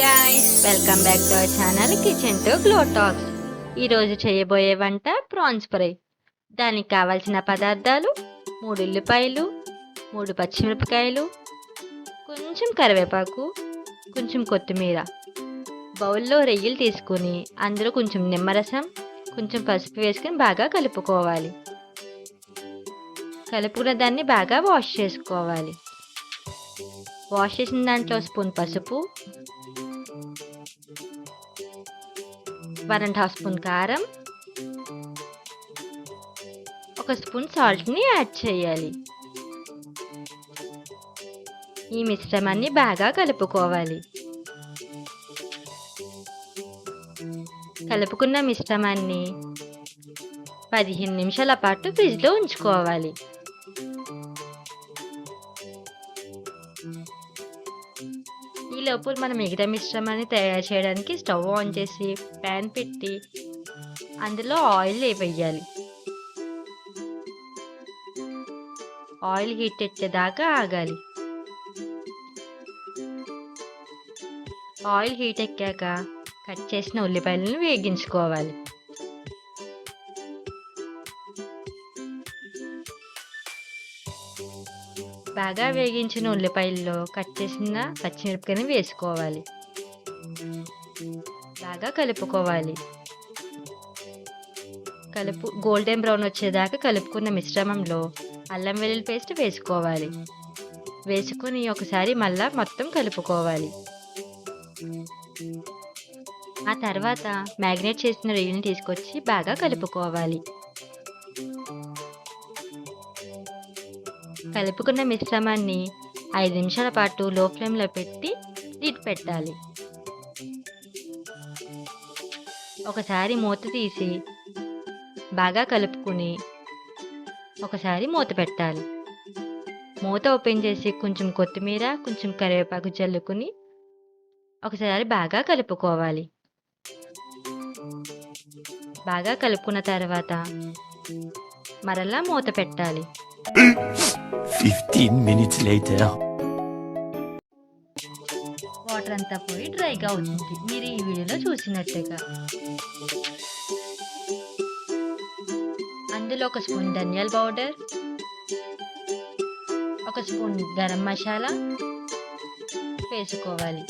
Guys welcome back to our channel kitchen to glow talks ఈరోజు చేయబోయే వంట prawns fry. దానికి కావాల్సిన పదార్థాలు మూడు ఉల్లిపాయలు మూడు పచ్చిమిరపకాయలు కొంచెం కరివేపాకు కొంచెం కొత్తిమీర. బౌల్లో రొయ్యలు తీసుకుని అందులో కొంచెం నిమ్మరసం కొంచెం పసుపు వేసుకుని బాగా కలుపుకోవాలి. కలుపుకున్న దాన్ని బాగా వాష్ చేసుకోవాలి. వాష్ చేసిన దాంట్లో స్పూన్ పసుపు వన్ అండ్ హాఫ్ స్పూన్ కారం ఒక స్పూన్ సాల్ట్ని యాడ్ చేయాలి. ఈ మిశ్రమాన్ని బాగా కలుపుకోవాలి. కలుపుకున్న మిశ్రమాన్ని పదిహేను నిమిషాల పాటు ఫ్రిడ్జ్లో ఉంచుకోవాలి. ఈలోపు మనం మిగతా మిశ్రమాన్ని తయారు చేయడానికి స్టవ్ ఆన్ చేసి ప్యాన్ పెట్టి అందులో ఆయిల్ వేయాలి ఆయిల్ హీట్ ఎక్కేదాకా ఆగాలి. ఆయిల్ హీట్ ఎక్కాక కట్ చేసిన ఉల్లిపాయలను వేగించుకోవాలి. బాగా వేగించిన ఉల్లిపాయల్లో కట్ చేసిన పచ్చిమిరపకాయని వేసుకోవాలి. బాగా కలుపుకోవాలి. కలుపు గోల్డెన్ బ్రౌన్ వచ్చేదాకా కలుపుకున్న మిశ్రమంలో అల్లం వెల్లుల్లి పేస్ట్ వేసుకోవాలి. వేసుకొని ఒకసారి మళ్ళా మొత్తం కలుపుకోవాలి. ఆ తర్వాత మ్యాగ్నేట్ చేసిన రొయ్యని తీసుకొచ్చి బాగా కలుపుకోవాలి. కలుపుకున్న మిశ్రమాన్ని ఐదు నిమిషాల పాటు లో ఫ్లేమ్లో పెట్టి తీటి పెట్టాలి. ఒకసారి మూత తీసి బాగా కలుపుకుని ఒకసారి మూత పెట్టాలి. మూత ఓపెన్ చేసి కొంచెం కొత్తిమీర కొంచెం కరివేపాకు చల్లుకుని ఒకసారి బాగా కలుపుకోవాలి. బాగా కలుపుకున్న తర్వాత మరలా మూత పెట్టాలి. ఫిఫ్టీన్ మినిట్స్ లేటర్ వాటర్ అంతా పోయి డ్రైగా అవుతుంది మీరు ఈ వీడియోలో చూసినట్టుగా. అందులో ఒక స్పూన్ ధనియాల పౌడర్ ఒక స్పూన్ గరం మసాలా వేసుకోవాలి.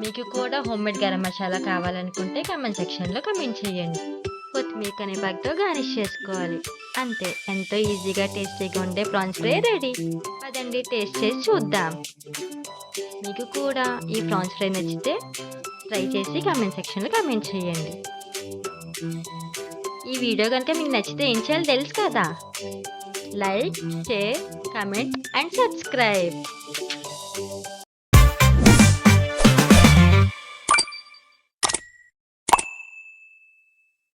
మీకు కూడా హోమ్ మేడ్ గరం మసాలా కావాలనుకుంటే కమెంట్ సెక్షన్లో కమెంట్ చేయండి. కొత్తిమీర కనిపాకుతో గార్నిష్ చేసుకోవాలి. అంతే ఎంతో ఈజీగా టేస్టీగా ఉండే ప్రాన్స్ ఫ్రై రెడీ. అదండి టేస్ట్ చేసి చూద్దాం. మీకు కూడా ఈ ప్రాన్స్ ఫ్రై నచ్చితే ట్రై చేసి కామెంట్ సెక్షన్లో కామెంట్ చేయండి. ఈ వీడియో కనుక మీకు నచ్చితే ఏం చేయాలో తెలుసు కదా? Like share comment and subscribe.